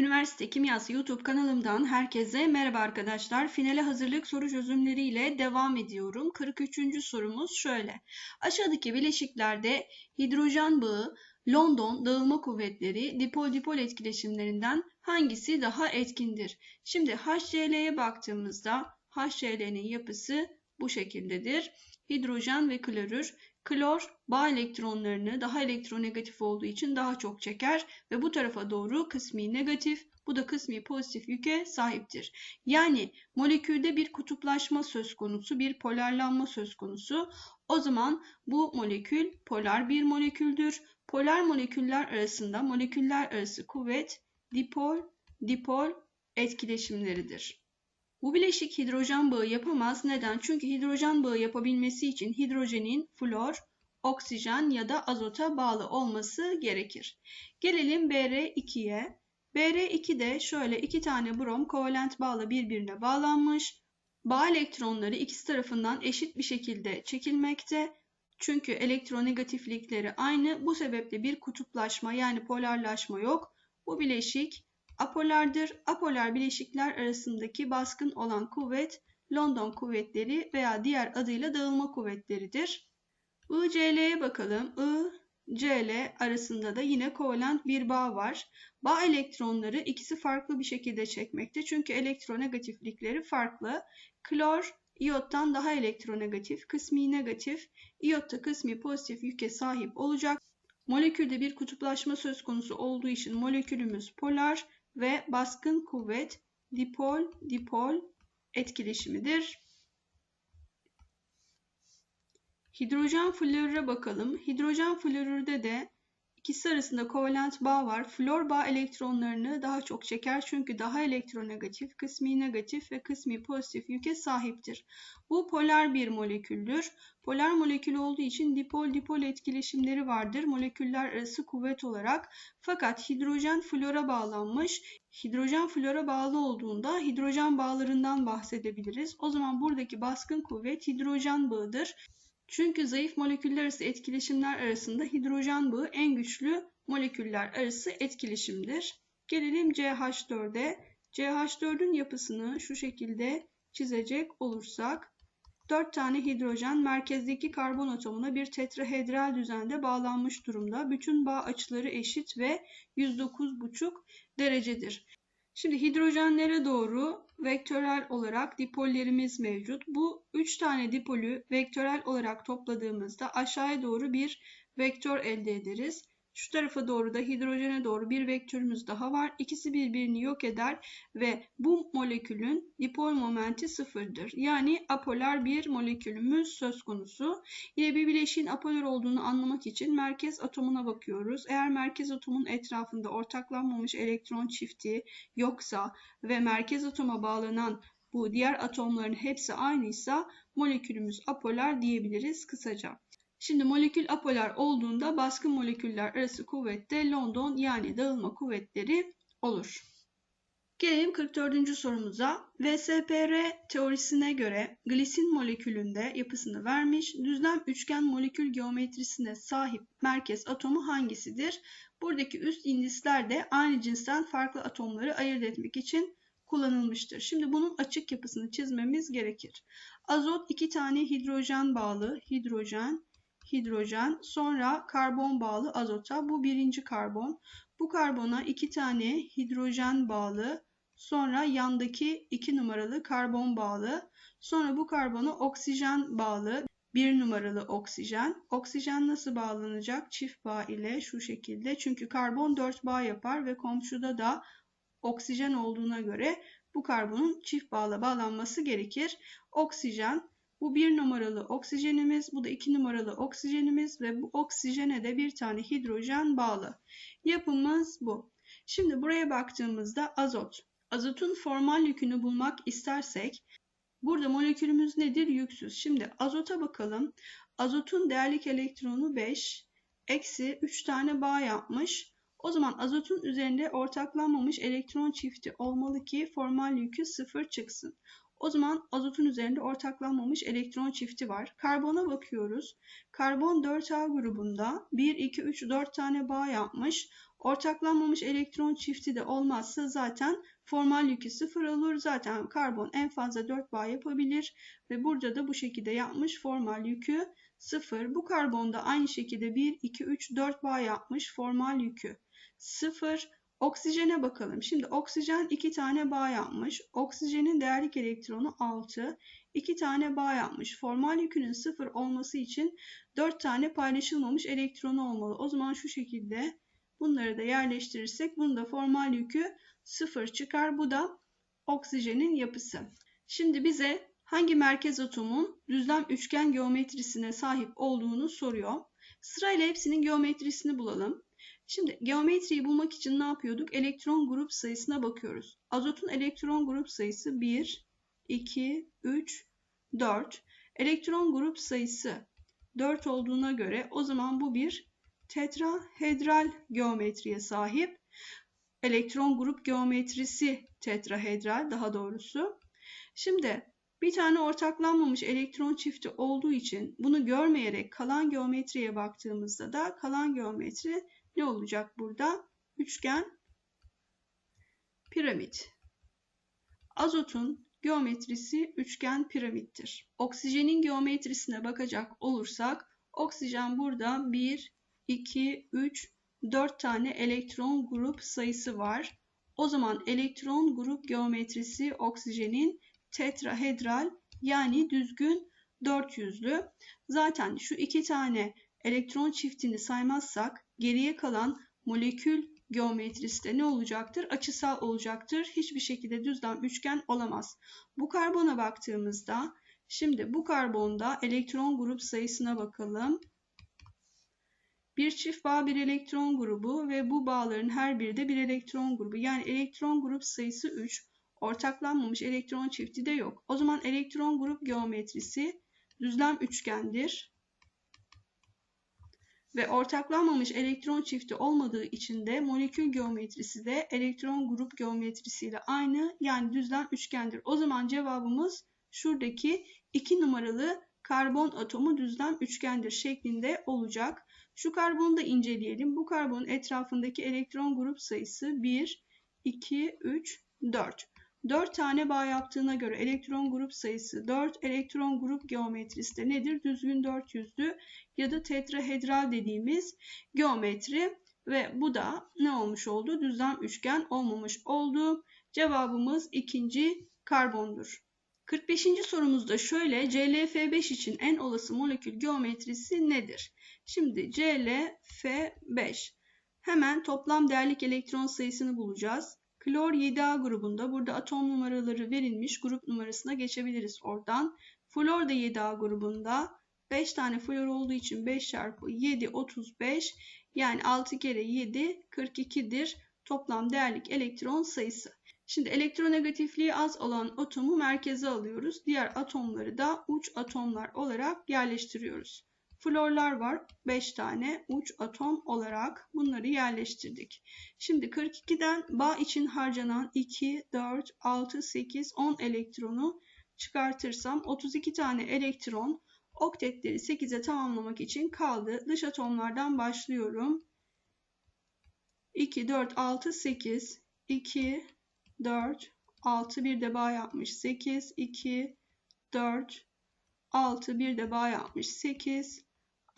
Üniversite Kimyası YouTube kanalımdan herkese merhaba arkadaşlar. Finale hazırlık soru çözümleriyle devam ediyorum. 43. sorumuz şöyle. Aşağıdaki bileşiklerde hidrojen bağı, London dağılma kuvvetleri, dipol-dipol etkileşimlerinden hangisi daha etkindir? Şimdi HCl'ye baktığımızda HCl'nin yapısı bu şekildedir. Hidrojen ve klorür Klor bağ elektronlarını daha elektronegatif olduğu için daha çok çeker ve bu tarafa doğru kısmi negatif, bu da kısmi pozitif yüke sahiptir. Yani molekülde bir kutuplaşma söz konusu, bir polarlanma söz konusu. O zaman bu molekül polar bir moleküldür. Polar moleküller arasında moleküller arası kuvvet dipol dipol etkileşimleridir. Bu bileşik hidrojen bağı yapamaz. Neden? Çünkü hidrojen bağı yapabilmesi için hidrojenin flor, oksijen ya da azota bağlı olması gerekir. Gelelim Br2'ye. Br2'de şöyle iki tane brom kovalent bağla birbirine bağlanmış. Bağ elektronları ikisi tarafından eşit bir şekilde çekilmekte. Çünkü elektronegatiflikleri aynı. Bu sebeple bir kutuplaşma yani polarlaşma yok. Bu bileşik apolardır. Apolar bileşikler arasındaki baskın olan kuvvet London kuvvetleri veya diğer adıyla dağılma kuvvetleridir. ICL'ye bakalım. I, Cl arasında da yine kovalent bir bağ var. Bağ elektronları ikisi farklı bir şekilde çekmekte. Çünkü elektronegatiflikleri farklı. Klor iyottan daha elektronegatif, kısmi negatif, iyotta kısmi pozitif yüke sahip olacak. Molekülde bir kutuplaşma söz konusu olduğu için molekülümüz polar ve baskın kuvvet dipol-dipol etkileşimidir. Hidrojen florüre bakalım. Hidrojen florürde de ikisi arasında kovalent bağ var. Flor bağ elektronlarını daha çok çeker çünkü daha elektronegatif, kısmi negatif ve kısmi pozitif yüke sahiptir. Bu polar bir moleküldür. Polar molekül olduğu için dipol-dipol etkileşimleri vardır moleküller arası kuvvet olarak. Fakat hidrojen flora bağlanmış. Hidrojen flora bağlı olduğunda hidrojen bağlarından bahsedebiliriz. O zaman buradaki baskın kuvvet hidrojen bağıdır. Çünkü zayıf moleküller arası etkileşimler arasında hidrojen bağı en güçlü moleküller arası etkileşimdir. Gelelim CH4'e. CH4'ün yapısını şu şekilde çizecek olursak 4 tane hidrojen merkezdeki karbon atomuna bir tetrahedral düzende bağlanmış durumda. Bütün bağ açıları eşit ve 109,5 derecedir. Şimdi hidrojenlere doğru vektörel olarak dipollerimiz mevcut. Bu 3 tane dipolü vektörel olarak topladığımızda aşağıya doğru bir vektör elde ederiz. Şu tarafa doğru da hidrojene doğru bir vektörümüz daha var. İkisi birbirini yok eder ve bu molekülün dipol momenti sıfırdır. Yani apolar bir molekülümüz söz konusu. Yine bir bileşiğin apolar olduğunu anlamak için merkez atomuna bakıyoruz. Eğer merkez atomun etrafında ortaklanmamış elektron çifti yoksa ve merkez atoma bağlanan bu diğer atomların hepsi aynıysa molekülümüz apolar diyebiliriz kısaca. Şimdi molekül apolar olduğunda baskın moleküller arası kuvvette London yani dağılma kuvvetleri olur. Gelelim 44. sorumuza. VSPR teorisine göre glisin molekülünde yapısını vermiş düzlem üçgen molekül geometrisine sahip merkez atomu hangisidir? Buradaki üst indisler de aynı cinsten farklı atomları ayırt etmek için kullanılmıştır. Şimdi bunun açık yapısını çizmemiz gerekir. Azot iki tane hidrojen bağlı, hidrojen, hidrojen, sonra karbon bağlı azota. Bu birinci karbon. Bu karbona iki tane hidrojen bağlı, sonra yandaki iki numaralı karbon bağlı. Sonra bu karbona oksijen bağlı. Bir numaralı oksijen. Oksijen nasıl bağlanacak? Çift bağ ile şu şekilde. Çünkü karbon 4 bağ yapar ve komşuda da oksijen olduğuna göre bu karbonun çift bağla bağlanması gerekir. Oksijen bu bir numaralı oksijenimiz, bu da iki numaralı oksijenimiz ve bu oksijene de bir tane hidrojen bağlı. Yapımız bu. Şimdi buraya baktığımızda azot. Azotun formal yükünü bulmak istersek burada molekülümüz nedir? Yüksüz. Şimdi azota bakalım. Azotun değerlik elektronu 5, eksi 3 tane bağ yapmış. O zaman azotun üzerinde ortaklanmamış elektron çifti olmalı ki formal yükü 0 çıksın. O zaman azotun üzerinde ortaklanmamış elektron çifti var. Karbona bakıyoruz. Karbon 4A grubunda 1, 2, 3, 4 tane bağ yapmış. Ortaklanmamış elektron çifti de olmazsa zaten formal yükü sıfır olur. Zaten karbon en fazla 4 bağ yapabilir ve burada da bu şekilde yapmış formal yükü 0. Bu karbonda aynı şekilde 1, 2, 3, 4 bağ yapmış formal yükü 0. Oksijene bakalım. Şimdi oksijen 2 tane bağ yapmış. Oksijenin değerlik elektronu 6. 2 tane bağ yapmış. Formal yükünün 0 olması için 4 tane paylaşılmamış elektronu olmalı. O zaman şu şekilde bunları da yerleştirirsek bunun da formal yükü 0 çıkar. Bu da oksijenin yapısı. Şimdi bize hangi merkez atomun düzlem üçgen geometrisine sahip olduğunu soruyor. Sırayla hepsinin geometrisini bulalım. Şimdi geometriyi bulmak için ne yapıyorduk? Elektron grup sayısına bakıyoruz. Azotun elektron grup sayısı 1, 2, 3, 4. Elektron grup sayısı 4 olduğuna göre o zaman bu bir tetrahedral geometriye sahip. Elektron grup geometrisi tetrahedral daha doğrusu. Şimdi bir tane ortaklanmamış elektron çifti olduğu için bunu görmeyerek kalan geometriye baktığımızda da kalan geometri ne olacak burada? Üçgen, piramit. Azotun geometrisi üçgen piramittir. Oksijenin geometrisine bakacak olursak oksijen burada 1, 2, 3, 4 tane elektron grup sayısı var. O zaman elektron grup geometrisi oksijenin tetrahedral yani düzgün 400'lü. Zaten şu iki tane elektron çiftini saymazsak geriye kalan molekül geometrisi de ne olacaktır? Açısal olacaktır. Hiçbir şekilde düzlem üçgen olamaz. Bu karbona baktığımızda şimdi bu karbonda elektron grup sayısına bakalım. Bir çift bağ bir elektron grubu ve bu bağların her biri de bir elektron grubu. Yani elektron grup sayısı 3. Ortaklanmamış elektron çifti de yok. O zaman elektron grup geometrisi düzlem üçgendir ve ortaklanmamış elektron çifti olmadığı için de molekül geometrisi de elektron grup geometrisiyle aynı yani düzlem üçgendir. O zaman cevabımız şuradaki 2 numaralı karbon atomu düzlem üçgendir şeklinde olacak. Şu karbonu da inceleyelim. Bu karbonun etrafındaki elektron grup sayısı 1, 2, 3, 4. 4 tane bağ yaptığına göre elektron grup sayısı 4. Elektron grup geometrisi de nedir? Düzgün 400'lü ya da tetrahedral dediğimiz geometri ve bu da ne olmuş oldu? Düzlem üçgen olmamış oldu. Cevabımız ikinci karbondur. 45. sorumuzda şöyle ClF5 için en olası molekül geometrisi nedir? Şimdi ClF5 hemen toplam değerlik elektron sayısını bulacağız. Klor 7A grubunda burada atom numaraları verilmiş grup numarasına geçebiliriz oradan. Flor da 7A grubunda 5 tane flor olduğu için 5 çarpı 7 35 yani 6 kere 7 42'dir toplam değerlik elektron sayısı. Şimdi elektronegatifliği az olan atomu merkeze alıyoruz. Diğer atomları da uç atomlar olarak yerleştiriyoruz. Florlar var 5 tane uç atom olarak bunları yerleştirdik. Şimdi 42'den bağ için harcanan 2, 4, 6, 8, 10 elektronu çıkartırsam 32 tane elektron oktetleri 8'e tamamlamak için kaldı. Dış atomlardan başlıyorum. 2, 4, 6, 8, 2, 4, 6 bir de bağ yapmış 8, 2, 4, 6 bir de bağ yapmış 8.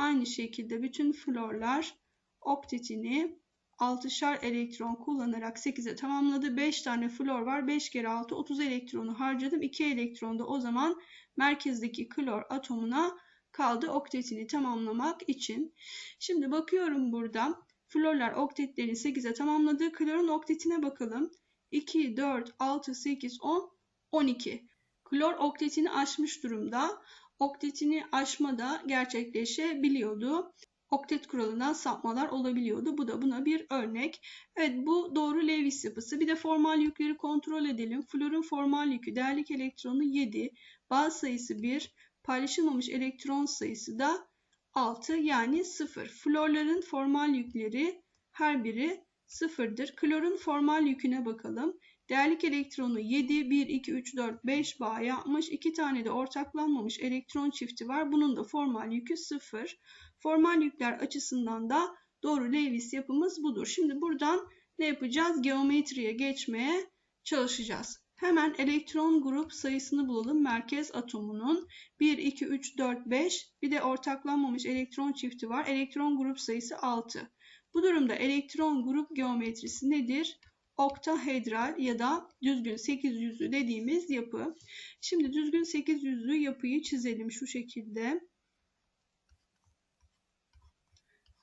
Aynı şekilde bütün florlar oktetini 6'şar elektron kullanarak 8'e tamamladı. 5 tane flor var. 5 kere 6 30 elektronu harcadım. 2 elektron da o zaman merkezdeki klor atomuna kaldı oktetini tamamlamak için. Şimdi bakıyorum burada. Florlar oktetlerini 8'e tamamladı. Klorun oktetine bakalım. 2, 4, 6, 8, 10, 12. Klor oktetini aşmış durumda. Oktetini aşma da gerçekleşebiliyordu oktet kuralından sapmalar olabiliyordu. Bu da buna bir örnek. Evet bu doğru Lewis yapısı. Bir de formal yükleri kontrol edelim. Florun formal yükü değerlik elektronu 7, bağ sayısı 1, paylaşılmamış elektron sayısı da 6 yani 0. Florların formal yükleri her biri 0'dır. Klorun formal yüküne bakalım. Değerlik elektronu 7, 1, 2, 3, 4, 5 bağ yapmış. 2 tane de ortaklanmamış elektron çifti var. Bunun da formal yükü 0. Formal yükler açısından da Doğru Lewis yapımız budur. Şimdi buradan ne yapacağız? Geometriye geçmeye çalışacağız. Hemen elektron grup sayısını bulalım. Merkez atomunun 1, 2, 3, 4, 5 bir de ortaklanmamış elektron çifti var. Elektron grup sayısı 6. Bu durumda elektron grup geometrisi nedir? Oktahedral ya da düzgün 800'lü dediğimiz yapı. Şimdi düzgün 800'lü yapıyı çizelim şu şekilde.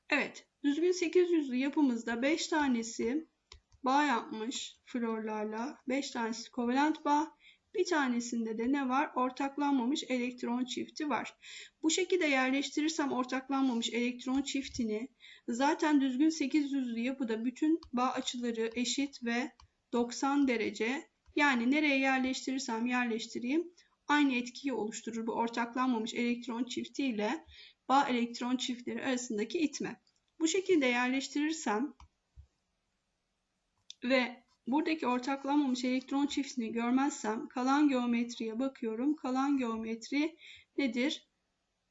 Evet, düzgün 800'lü yapımızda 5 tanesi bağ yapmış florlarla. 5 tanesi kovalent bağ. Bir tanesinde de ne var? Ortaklanmamış elektron çifti var. Bu şekilde yerleştirirsem ortaklanmamış elektron çiftini zaten düzgün 800'lü yapıda bütün bağ açıları eşit ve 90 derece. Yani nereye yerleştirirsem yerleştireyim aynı etkiyi oluşturur bu ortaklanmamış elektron çifti ile bağ elektron çiftleri arasındaki itme. Bu şekilde yerleştirirsem ve buradaki ortaklanmamış elektron çiftini görmezsem kalan geometriye bakıyorum. Kalan geometri nedir?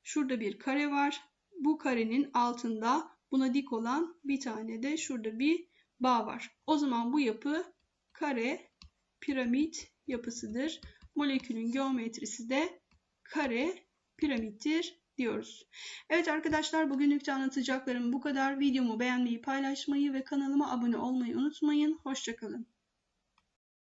Şurada bir kare var. Bu karenin altında buna dik olan bir tane de şurada bir bağ var. O zaman bu yapı kare piramit yapısıdır. Molekülün geometrisi de kare piramittir diyoruz. Evet arkadaşlar bugünlük de anlatacaklarım bu kadar. Videomu beğenmeyi, paylaşmayı ve kanalıma abone olmayı unutmayın. Hoşçakalın.